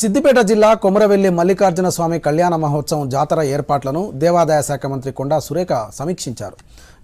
సిద్దిపేట జిల్లా కొమరవెల్లి మల్లికార్జున స్వామి కళ్యాణ మహోత్సవం జాతర ఏర్పాట్లను దేవాదాయ శాఖ మంత్రి కొండా సురేఖ సమీక్షించారు.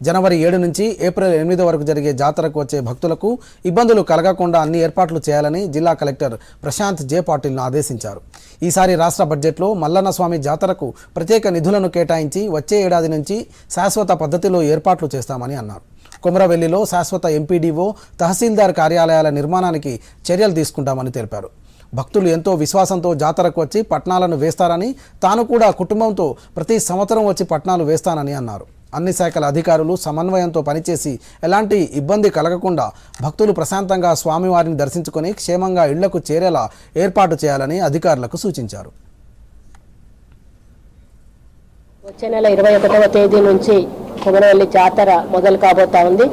జనవరి ఏడు నుంచి ఏప్రిల్ ఎనిమిది వరకు జరిగే జాతరకు వచ్చే భక్తులకు ఇబ్బందులు కలగకుండా అన్ని ఏర్పాట్లు చేయాలని జిల్లా కలెక్టర్ ప్రశాంత్ జే పాటిల్ను ఆదేశించారు. ఈసారి రాష్ట్ర బడ్జెట్లో మల్లన్న స్వామి జాతరకు ప్రత్యేక నిధులను కేటాయించి వచ్చే ఏడాది నుంచి శాశ్వత పద్ధతిలో ఏర్పాట్లు చేస్తామని అన్నారు. కొమరవెల్లిలో శాశ్వత ఎంపీడీఓ తహసీల్దార్ కార్యాలయాల నిర్మాణానికి చర్యలు తీసుకుంటామని తెలిపారు. భక్తులు ఎంతో విశ్వాసంతో జాతరకు వచ్చి పట్నాలను వేస్తారని తాను కూడా కుటుంబంతో ప్రతి సంవత్సరం వచ్చి పట్నాలు వేస్తానని అన్నారు. అన్ని శాఖల అధికారులు సమన్వయంతో పనిచేసి ఎలాంటి ఇబ్బంది కలగకుండా భక్తులు ప్రశాంతంగా స్వామివారిని దర్శించుకొని క్షేమంగా ఇళ్ళకు చేరేలా ఏర్పాటు చేయాలని అధికారులకు సూచించారు. వచ్చే నెల ఇరవై ఒకటవ తేదీ నుంచి కొమరవల్లి జాతర మొదలు కాబోతా ఉంది.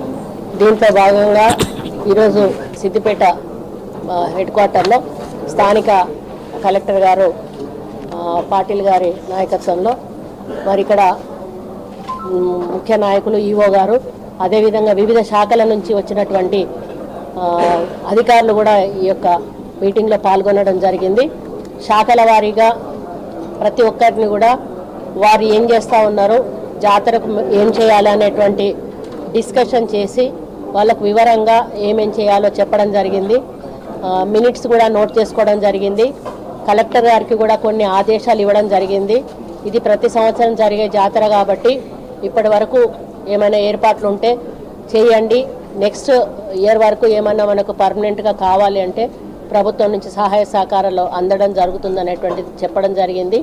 దీంతో భాగంగా ఈరోజు సిద్దిపేట హెడ్ క్వార్టర్లో స్థానిక కలెక్టర్ గారు పాటిల్ గారి నాయకత్వంలో మరి ఇక్కడ ముఖ్య నాయకులు ఈఓ గారు అదేవిధంగా వివిధ శాఖల నుంచి వచ్చినటువంటి అధికారులు కూడా ఈ యొక్క మీటింగ్లో పాల్గొనడం జరిగింది. శాఖల వారీగా ప్రతి ఒక్కరిని కూడా వారు ఏం చేస్తూ ఉన్నారు జాతరకు ఏం చేయాలి అనేటువంటి డిస్కషన్ చేసి వాళ్ళకు వివరంగా ఏమేం చేయాలో చెప్పడం జరిగింది. మినిట్స్ కూడా నోట్ చేసుకోవడం జరిగింది. కలెక్టర్ గారికి కూడా కొన్ని ఆదేశాలు ఇవ్వడం జరిగింది. ఇది ప్రతి సంవత్సరం జరిగే జాతర కాబట్టి ఇప్పటి వరకు ఏమైనా ఏర్పాట్లు ఉంటే చేయండి. నెక్స్ట్ ఇయర్ వరకు ఏమన్నా మనకు పర్మనెంట్గా కావాలి అంటే ప్రభుత్వం నుంచి సహాయ సహకారాలు అందడం జరుగుతుందనేటువంటిది చెప్పడం జరిగింది.